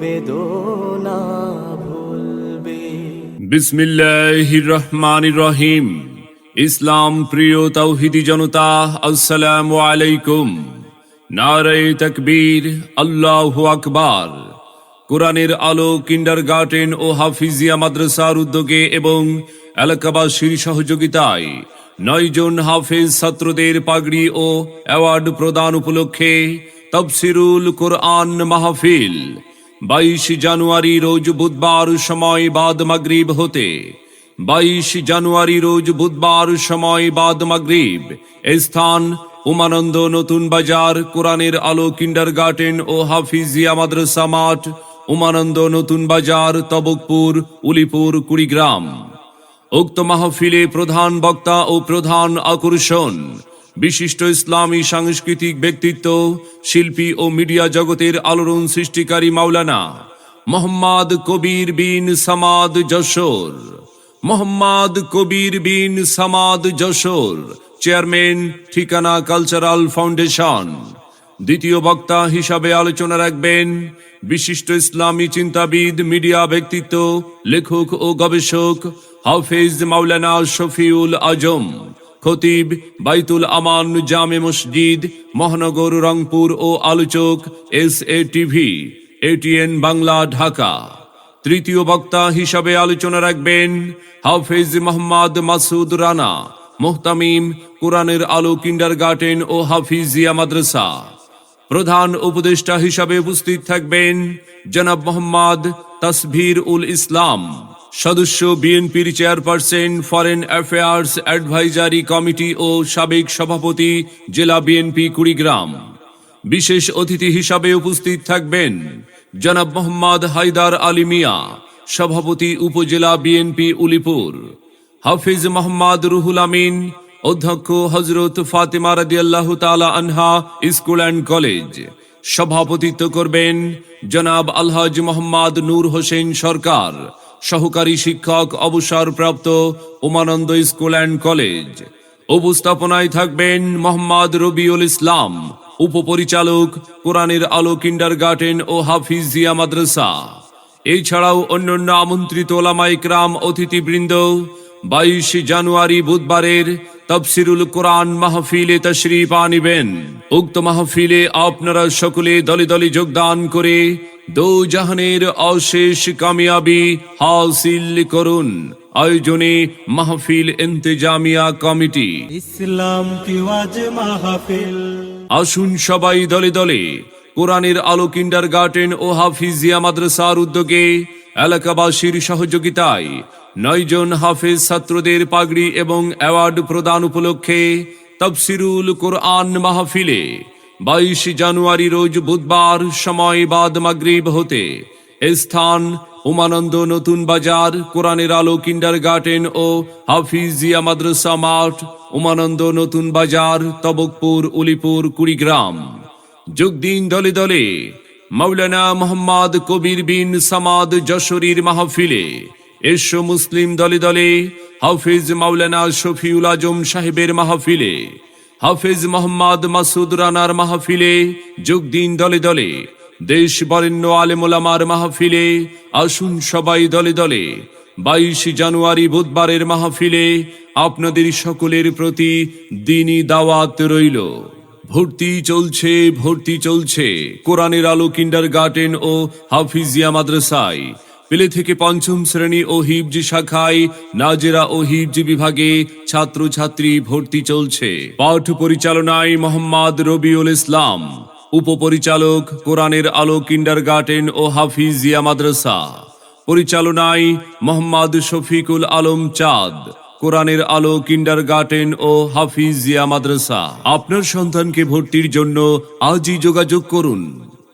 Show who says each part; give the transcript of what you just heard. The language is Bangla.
Speaker 1: বেদনা ভুলবে।
Speaker 2: বিসমিল্লাহির রহমানির রহিম ইসলাম প্রিয় তৌহিদি জনতা, আসসালামু আলাইকুম। নারে তকবীর, আল্লাহু আকবার। কোরআনের আলো কিন্ডার গার্ডেন ও হাফিজিয়া মাদ্রাসার উদ্যোগে এবং এলাকাবাসীর সহযোগিতায় নয়জন হাফেজ ছাত্রদের পাগড়ি ও অ্যাওয়ার্ড প্রদান উপলক্ষে তফসিরুল কোরআন মাহফিল বাইশ জানুয়ারি রোজ বুধবার সময় বাদ মাগরিব হতে। বাইশ জানুয়ারি রোজ বুধবার সময় বাদ মাগরিব। স্থান উমানন্দ নতুন বাজার, কোরআনের আলো কিন্ডার গার্ডেন ও হাফিজিয়া মাদ্রাসা মাঠ, উমানন্দ নতুন বাজার, তবকপুর, উলিপুর, কুড়িগ্রাম। উক্ত মাহফিলে প্রধান বক্তা ও প্রধান আকর্ষণ। বিশিষ্ট ইসলামী সাংস্কৃতিক ব্যক্তিত্ব, শিল্পী ও মিডিয়া জগতের আলোড়ন সৃষ্টিকারী Maulana Mohammad Kabir bin Samad Jessore. Mohammad Kabir bin Samad Jessore, chairman, Thikana cultural foundation. দ্বিতীয় বক্তা হিসাবে আলোচনা রাখবেন বিশিষ্ট ইসলামী চিন্তাবিদ, মিডিয়া ব্যক্তিত্ব, লেখক ও গবেষক হাফেজ মাওলানা শফিউল আজম। খতিব বাইতুল আমান জামে মসজিদ, মহানগর রংপুর ও আলোচক S A TV ATN Bangla, Dhaka. তৃতীয় বক্তা হিসাবে আলোচনা রাখবেন হাফেজ মোহাম্মদ মাসুদ রানা, মোহতামিম, কোরআনের আলো কিন্ডার গার্ডেন ও হাফিজিয়া মাদ্রাসা। প্রধান উপদেষ্টা হিসাবে উপস্থিত থাকবেন জনাব মোহাম্মদ তসভির উল ইসলাম। সদস্য বিএনপির chairperson foreign affairs advisory committee ও সাবেক সভাপতি, জেলা বিএনপি কুড়িগ্রাম। বিশেষ অতিথি হিসাবে উপস্থিত থাকবেন জনাব মোহাম্মদ হায়দার আলী মিয়া, সভাপতি উপজেলা বিএনপি উলিপুর, হাফিজ মোহাম্মদ রুহুল আমিন, অধ্যক্ষ হজরত ফাতেমা রাদিয়াল্লাহু তাআলা আনহা স্কুল অ্যান্ড কলেজ। সভাপতিত্ব করবেন জনাব আলহাজ মোহাম্মদ নূর হোসেন সরকার সহকারী শিক্ষক অবসরপ্রাপ্ত উমানন্দ স্কুল অ্যান্ড কলেজ। উপস্থাপনায় থাকবেন মোহাম্মদ রবিউল ইসলাম, উপপরিচালক কোরআনের আলো কিন্ডার গার্ডেন ও হাফিজিয়া মাদ্রাসা। এছাড়াও অন্যান্য আমন্ত্রিত ওলামাইকরাম অতিথিবৃন্দ, বাইশ জানুয়ারি বুধবারের তফসিরুল কোরআন মাহফিলে তশরিফ আনিবেন। উক্ত মাহফিলে আপনারা সকলে দলে দলে যোগদান করে দো জাহানের অশেষ কামিয়াবি হাসিল করুন। আয়োজনে মাহফিল ইন্তেজামিয়া কমিটি।
Speaker 1: ইসলাম মাহফিল?
Speaker 2: আসুন সবাই দলে দলে কোরআনের আলো কিন্ডার গার্ডেন ও হাফিজিয়া মাদ্রাসার উদ্যোগে এলাকাবাসীর সহযোগিতায় নয়জন হাফেজ ছাত্রদের পাগড়ি এবং অ্যাওয়ার্ড প্রদান উপলক্ষে তফসিরুল কোরআন মাহফিলে বাইশ জানুয়ারি রোজ বুধবার সময় বাদ মাগরিব হতে স্থান উমানন্দ নতুন বাজার, কোরআনের আলো কিন্ডার গার্ডেন ও হাফিজিয়া মাদ্রাসা মাঠ, উমানন্দ নতুন বাজার, তবকপুর, উলিপুর, কুড়িগ্রাম। যোগ দিন দলে দলে মৌলানা মোহাম্মদ কবির বিন সামাদ যশোরীর মাহফিলে, এসো মুসলিম দলে দলে হাফিজ মাওলানা শফিউল আজম সাহেবের মাহফিলে। হাফিজ মোহাম্মদ মাসুদ রানার মাহফিলে যোগ দিন দলে দলে। দেশ বরেণ্য আলেমোলামার মাহফিলে আসুন সবাই দলে দলে। বাইশ জানুয়ারি বুধবারের মাহফিলে আপনাদের সকলের প্রতি দিনই দাওয়াত রইল। ভর্তি চলছে ভর্তি চলছে। কোরআনের আলো কিন্ডার গার্ডেন ও হাফিজিয়া মাদ্রাসায়। পেলে থেকে পঞ্চম শ্রেণি ও হিবজি শাখায় নাজেরা ও হিবজি বিভাগে ছাত্রছাত্রী ভর্তি চলছে। পাঠ পরিচালনায় মোহাম্মদ রবিউল ইসলাম, উপপরিচালক কোরআনের আলো কিন্ডার গার্ডেন ও হাফিজিয়া মাদ্রাসা, পরিচালনায় মোহাম্মদ শফিকুল আলম চাঁদ, কোরআনের আলো কিন্ডার গার্ডেন ও হাফিজিয়া মাদ্রাসা। আপনার সন্তানকে ভর্তির জন্য আজই যোগাযোগ করুন।